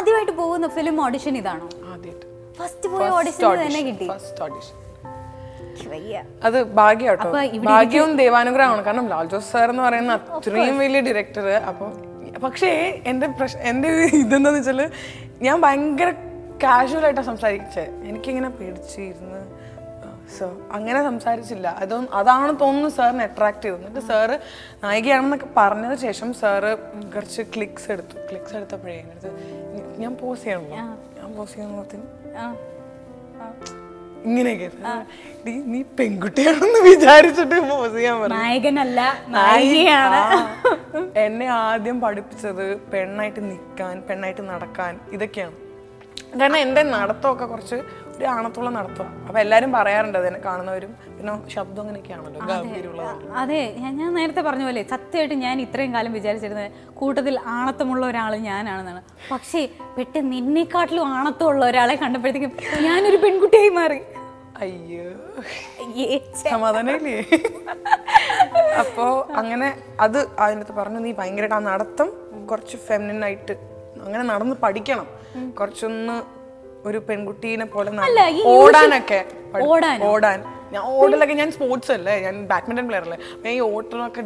ആദ്യമായിട്ട് പോകുന്ന film audition ഇതാണോ? ഫസ്റ്റ് പോയ ഓഡിഷൻ തന്നെ കിട്ടി. First audition. അത് ഭാഗ്യട്ടോ ഭാഗ്യവും ദൈവാനുഗ്രഹമാണ്. കാരണം ലാൽ ജോസ് സാർ എന്ന് പറയുന്ന അത്രയും വലിയ ഡയറക്ടർ അപ്പൊ പക്ഷേ എന്റെ പ്രശ്നം എന്റെ ഇതെന്താന്ന് വെച്ചാൽ ഞാൻ ഭയങ്കര കാഷ്വൽ ആയിട്ടാണ് സംസാരിച്ചത് എനിക്കിങ്ങനെ പേടിച്ചിരുന്ന്. സോ അങ്ങനെ സംസാരിച്ചില്ല. അതൊന്നും അതാണ് തോന്നുന്നു സാറിന് അട്രാക്ട് ചെയ്തത്. എന്നിട്ട് സാറ് നായികയാണെന്നൊക്കെ പറഞ്ഞതിന് ശേഷം സാറ് കുറച്ച് ക്ലിക്സ് എടുത്തു. ക്ലിക്സ് എടുത്തപ്പോഴേ എന്റെ അടുത്ത് ഞാൻ പോസ് ചെയ്യണല്ലോ ഞാൻ പോസ് ചെയ്യണത്തിന് ആ. ഇങ്ങനെയൊക്കെ നീ പെൺകുട്ടിയാണെന്ന് വിചാരിച്ചിട്ട് പോസ് ചെയ്യാൻ നായകനല്ല നായികയാണ്. എന്നെ ആദ്യം പഠിപ്പിച്ചത് പെണ്ണായിട്ട് നിൽക്കാൻ പെണ്ണായിട്ട് നടക്കാൻ ഇതൊക്കെയാണ്. കാരണം എന്റെ നടത്തമൊക്കെ കുറച്ച് ഒരു ആണത്തുള്ള നടത്തം. അപ്പൊ എല്ലാരും പറയാറുണ്ട് അതിനെ കാണുന്നവരും പിന്നെ ശബ്ദം അങ്ങനെയൊക്കെയാണല്ലോ ഗംഭീരമുള്ളത് അതെ ഞാൻ ഞാൻ നേരത്തെ പറഞ്ഞ പോലെ സത്യമായിട്ട് ഞാൻ ഇത്രയും കാലം വിചാരിച്ചിരുന്നത് കൂട്ടത്തിൽ ആണത്തമുള്ള ഒരാൾ ഞാനാണെന്നാണ്. പക്ഷേ പെട്ടെന്ന് നിന്നെക്കാട്ടിലും ആണത്തമുള്ള ഒരാളെ കണ്ടപ്പോഴത്തേക്കും ഞാനൊരു പെൺകുട്ടിയായി മാറി. അയ്യോ. സമാധാനമില്ലേ അപ്പോ അങ്ങനെ അത് അതിനകത്ത് പറഞ്ഞു നീ ഭയങ്കരമായിട്ട് ആ നടത്തം കുറച്ച് ഫെമിനായിട്ട് അങ്ങനെ നടന്ന് പഠിക്കണം. കുറച്ചൊന്ന് ഒരു പെൺകുട്ടീനെ പോലെ ഓടാനൊക്കെ ഓടാൻ. ഞാൻ ഓടലൊക്കെ ഞാൻ സ്പോർട്സ് അല്ലേ? ഞാൻ ബാഡ്മിന്റൺ പ്ലെയർ അല്ലേ? ഞാൻ ഈ ഓട്ടമൊക്കെ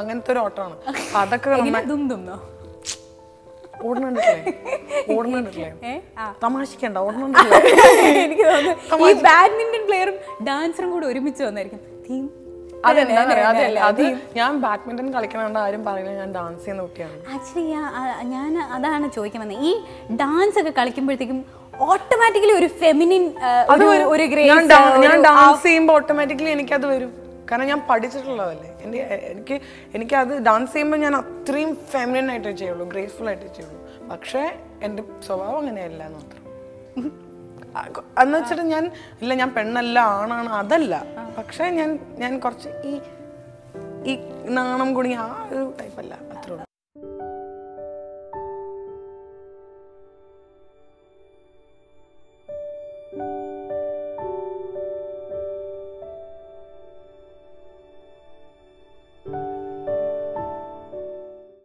അങ്ങനത്തെ ഒരു ഓട്ടമാണ്. അതൊക്കെ ഓടണുണ്ടല്ലേ? ഓടണുണ്ടല്ലേ. തമാശക്കണ്ട ഓടുന്നുണ്ടല്ലേ എനിക്ക് തോന്നുന്നു ഈ ബാഡ്മിന്റൺ പ്ലെയറും ഡാൻസറും കൂടെ ഒരുമിച്ച് വന്നായിരിക്കും. തീം അത് ഞാൻ ബാഡ്മിന്റൺ കളിക്കണോണ്ട് ആരും പറയുന്നത് ഞാൻ ഡാൻസ് ചെയ്യുന്ന കുട്ടിയാണ്. ആക്ച്വലി ഞാൻ അതാണ് ചോദിക്കാൻ വന്നത് ഈ ഡാൻസ് ഒക്കെ കളിക്കുമ്പോഴത്തേക്കും ഓട്ടോമാറ്റിക്കലി ഒരു ഫെമിനിൻ ഒരു ഞാൻ ഡാൻസ് ചെയ്യുമ്പോൾ ഓട്ടോമാറ്റിക്കലി എനിക്കത് വരും. കാരണം ഞാൻ പഠിച്ചിട്ടുള്ളതല്ലേ. എന്റെ എനിക്ക് എനിക്ക് അത് ഡാൻസ് ചെയ്യുമ്പോൾ ഞാൻ അത്രയും ഫെമിനൻ ആയിട്ടേ ചെയ്യുള്ളൂ ഗ്രേസ്ഫുൾ ആയിട്ടേ ചെയ്യുള്ളൂ. പക്ഷേ എന്റെ സ്വഭാവം അങ്ങനെയല്ല എന്ന് മാത്രം. എന്ന് വെച്ചിട്ട് ഞാൻ ഇല്ല ഞാൻ പെണ്ണല്ല ആണാണ് അതല്ല. പക്ഷേ ഞാൻ ഞാൻ കുറച്ച് ഈ ഈ നാണം കുണി ആ ഒരു ടൈപ്പല്ല അത്രേ